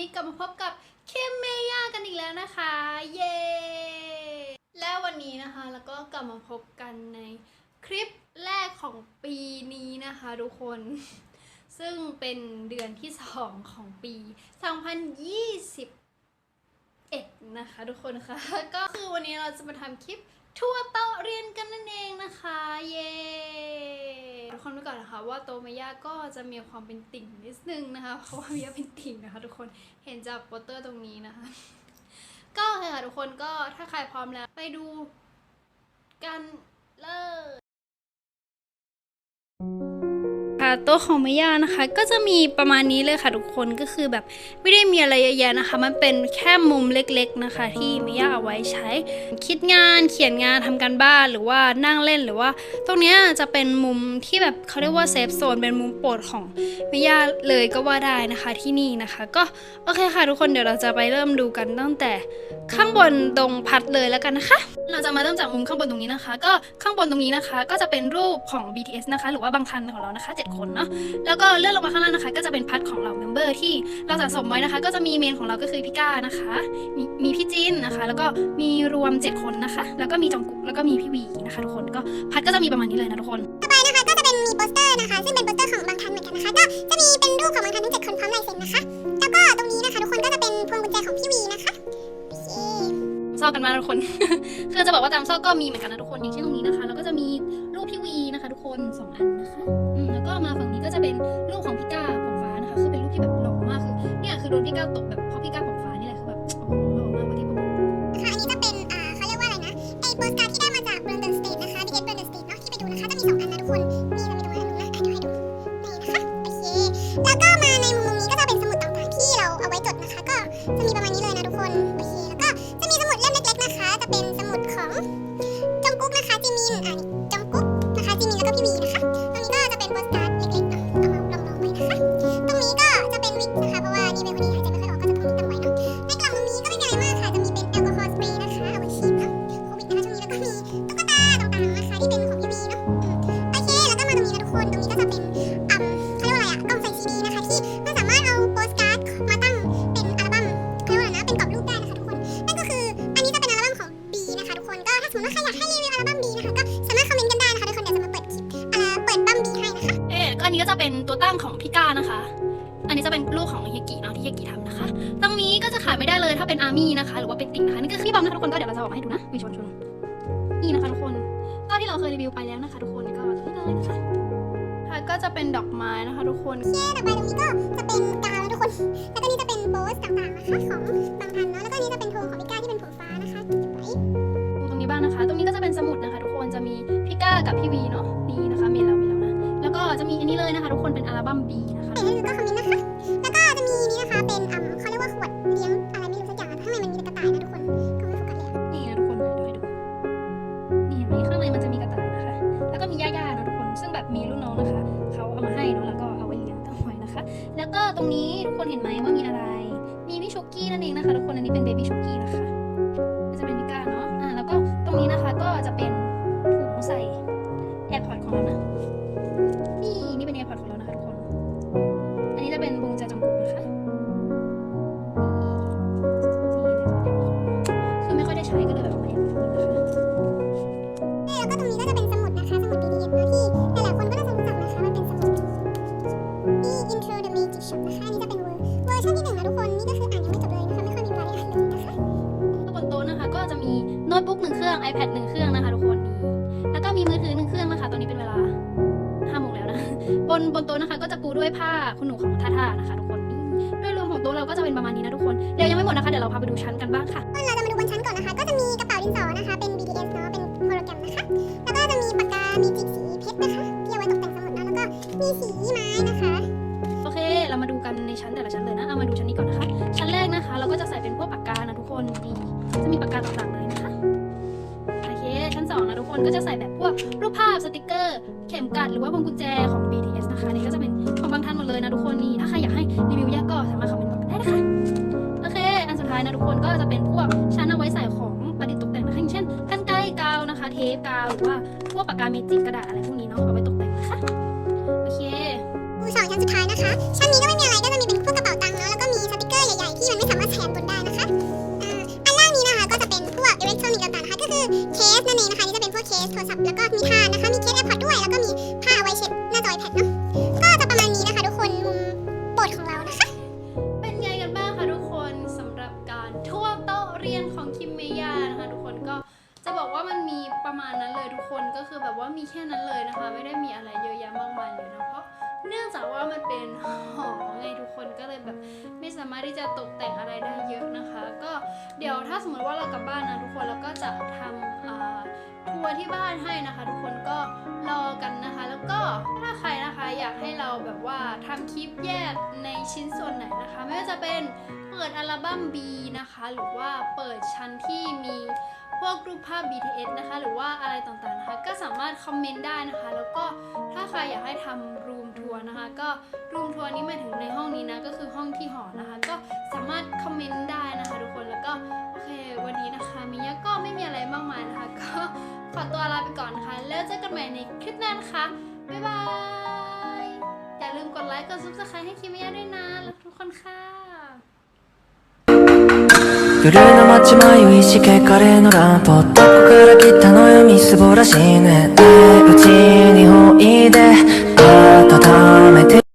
นี้กลับมาพบกับเคมเมย่ากันอีกแล้วนะคะ เย้ และวันนี้นะคะแล้วก็กลับมาพบกันในคลิปแรกของปีนี้นะคะทุกคน ซึ่งเป็นเดือนที่2ของปี 2021 นะคะทุกคนค่ะ ก็คือวันนี้เราจะมาทำคลิปทั่วโต๊ะเรียนกันนั่นเองนะคะ เย้ ทุกคนรู้ก่อนนะคะ ว่าโตเมย่าก็จะมีความเป็นติ่งนิดนึงนะคะ เพราะว่าเมียเป็นติ่งนะคะ ทุกคนเห็นจากโปสเตอร์ตรงนี้นะคะ ก็โอเคค่ะทุกคนก็ถ้าใครพร้อมแล้วไปดูกันเลยค่ ต๊ะของเมย่านะคะ ก็จะมีประมาณนี้เลยค่ะทุกคนก็คือแบบไม่ได้มีอะไรเยอะแยะนะคะ มันเป็นแค่มุมเล็กๆนะคะ ที่เมย่าเอาไว้ใช้ คิดงานเขียนงานทำการบ้านหรือว่านั่งเล่นหรือว่า ตรงนี้จะเป็นมุมที่แบบเขาเรียกว่าเซฟโซนเป็นมุมโปรดของเมย่าเลยก็ว่าได้นะคะที่นี่นะคะ ก็โอเคค่ะทุกคนเดี๋ยวเราจะไปเริ่มดูกันตั้งแต่ข้างบนตรงพัดเลยแล้วกันนะคะ เราจะมาเริ่มจากมุมข้างบนตรงนี้นะคะ ก็ข้างบนตรงนี้นะคะ ก็จะเป็นรูปของ BTS นะคะ หรือว่าบางทันของเรานะคะ7คนเนาะแล้วก็เลื่อนลงมาข้างล่างนะคะ ก็จะเป็นพัดของเราเมมเบอร์ที่เราสะสมไว้นะคะ ก็จะมีเมนของเราก็คือพี่ก้านะคะ มีมีพี่จินนะคะ แล้วก็มีรวม 7 คนนะคะ แล้วก็มีจองกุ๊กแล้วก็มีพี่วีนะคะทุกคนก็พัดก็จะมีประมาณนี้เลยนะทุกคนต่อไปนะคะก็จะเป็นมีโปสเตอร์นะคะ ซึ่งเป็นโปสเตอร์ของบางทันเหมือนกันนะคะก็จะมีเป็นรูปของบางทันทั้งเจ็ดคนพร้อมลายเซ็นนะคะแล้วก็ตรงนี้นะคะ ทุกคนก็จะเป็นพวงกุญแจของพี่วีนะคะโอเคซอกกันมากทุกคนคือจะบอกว่าตามซอกก็มีเหมือนกันนะทุกคนอย่างเช่นตรงนี้นะคะ รูปของพี่ก้าผมฟ้านะคะคือเป็นรูปที่แบบหล่อมากคือเนี่ยคือโดนพี่ก้าตกแบบ เป็นตัวตั้งของพี่ก้านะคะ อันนี้จะเป็นลูกของเฮกิเนาะที่เฮกิทำนะคะ ตรงนี้ก็จะขายไม่ได้เลยถ้าเป็นอาร์มี่นะคะ หรือว่าเป็นติ่งนะคะนี่ก็คือพี่บอมนะคะทุกคนก็เดี๋ยวเราจะออกมาให้ดูนะวิชนชนนี่นะคะทุกคนก็ที่เราเคยรีวิวไปแล้วนะคะ ทุกคนก็ที่เลยนะคะค่ะก็จะเป็นดอกไม้นะคะ ทุกคนเคต่อไปตรงนี้ก็จะเป็น อัลบั้ม B นะคะเห็นแล้วก็คอมเมนต์นะคะ แล้วก็จะมีนี่นะคะ เป็นอืมเขาเรียกว่าขวดเลี้ยงอะไรไม่รู้สักอย่างอะข้างในมันมีกระต่ายนะทุกคน ก็ไม่โฟกัสเลยอะนี่นะทุกคนเดี๋ยวให้ดู นี่เห็นไหมข้างในมันจะมีกระต่ายนะคะ แล้วก็มีย่าๆเนาะทุกคน ซึ่งแบบมีรุ่นน้องนะคะ เขาเอามาให้เนาะ แล้วก็เอาไว้เลี้ยงตั้งไว้นะคะ แล้วก็ตรงนี้ทุกคนเห็นไหมว่ามีอะไร มีพี่ชุกกี้นั่นเองนะคะทุกคน อันนี้เป็นเบบี้ชุกกี้นะคะนี่จะเป็นพิก้าเนาะ อ่า แล้วก็ตรงนี้นะคะก็จะเป็นถุงใส่แอร์พอร์ตของเรานะนี่ นี่เป็นแอร์พอร์ตของเรานะคะทุกคน อันนี้จะเป็นวงใจจงกุกนะคะคือไม่ค่อยได้ใช้ก็เลยแบบเอามาแอบไว้ตรงนี้นะคะแล้วก็ตรงนี้ก็จะเป็นสมุดนะคะ สมุด BDS เนาะที่หลายๆคนก็น่าจะรู้จักนะคะ มันเป็นสมุดนี่ Intro the Magic Shop นะคะ อันนี้จะเป็นเวอร์เวอร์ชันที่หนึ่งนะทุกคน นี่ก็คืออ่านยังไม่จบเลยนะคะ ไม่ค่อยมีเวลาได้อ่านเลยนะคะบนโต๊ะนะคะก็จะมีโน้ตบุ๊กหนึ่งเครื่อง iPad หนึ่งเครื่องนะคะทุกคนนี่แล้วก็มีมือถือหนึ่งเครื่องนะคะตอน นบนโต๊ะนะคะ ก็จะปูด้วยผ้าคุณหนูของท่าท่านะคะทุกคนนี่โดยรวมของโต๊ะเราก็จะเป็นประมาณนี้นะทุกคนเดี๋ยวยังไม่หมดนะคะเดี๋ยวเราพาไปดูชั้นกันบ้างค่ะเราจะมาดูบน เป็นพวกชั้นเอาไว้ใส่ของประดิษฐ์ตกแต่งนะคะอย่างเช่นกันไกลกาวนะคะ เทปกาวหรือว่าพวกปากกาเมจิกกระดาษอะไรพวกนี้เนาะเอาไว้ตกแต่งนะคะโอเคชั้นสองชั้นสุดท้ายนะคะชั้นนี้ก็ไม่มีอะไรก็จะมีเป็นพวกกระเป๋าตังค์เนาะแล้วก็มีสติกเกอร์ใหญ่ๆที่มันไม่สามารถแทนบนได้นะคะอันล่างนี้นะคะก็จะเป็นพวกอิเล็กทรอนิกส์ต่างๆนะคะก็คือเคสนั่นเองนะคะนี่จะเป็นพวกเคสโทรศัพท์แล้วก็มีท่า ก็คือแบบว่ามีแค่นั้นเลยนะคะ ไม่ได้มีอะไรเยอะแยะมากมายเลยนะเพราะเนื่องจากว่ามันเป็นหอไงทุกคนก็เลยแบบไม่สามารถที่จะตกแต่งอะไรได้เยอะนะคะ ก็เดี๋ยวถ้าสมมติว่าเรากลับบ้านนะทุกคนเราก็จะทำทัวร์ที่บ้านให้นะคะ ทุกคนก็รอกันนะคะ แล้วก็ถ้าใครนะคะอยากให้เราแบบว่าทำคลิปแยกในชิ้นส่วนไหนนะคะ ไม่ว่าจะเป็นเปิดอัลบั้ม B นะคะ หรือว่าเปิดชั้นที่มี พวกรูปภาพ BTS นะคะ หรือว่าอะไรต่างๆนะคะ ก็สามารถคอมเมนต์ได้นะคะ แล้วก็ถ้าใครอยากให้ทำรูมทัวร์นะคะ ก็รูมทัวร์นี้หมายถึงในห้องนี้นะ ก็คือห้องที่หอนะคะ ก็สามารถคอมเมนต์ได้นะคะ ทุกคน แล้วก็โอเค วันนี้นะคะมิยะก็ไม่มีอะไรมากมายนะคะ ก็ขอตัวลาไปก่อนนะคะ แล้วเจอกันใหม่ในคลิปหน้านะคะ บ๊ายบาย อย่าลืมกดไลค์ กด subscribe ให้คิมมิยะด้วยนะ รักทุกคนค่ะ 夜の街迷いしけカレーのランプどこから来たのよみすぼらしいね。うちにおいで温めて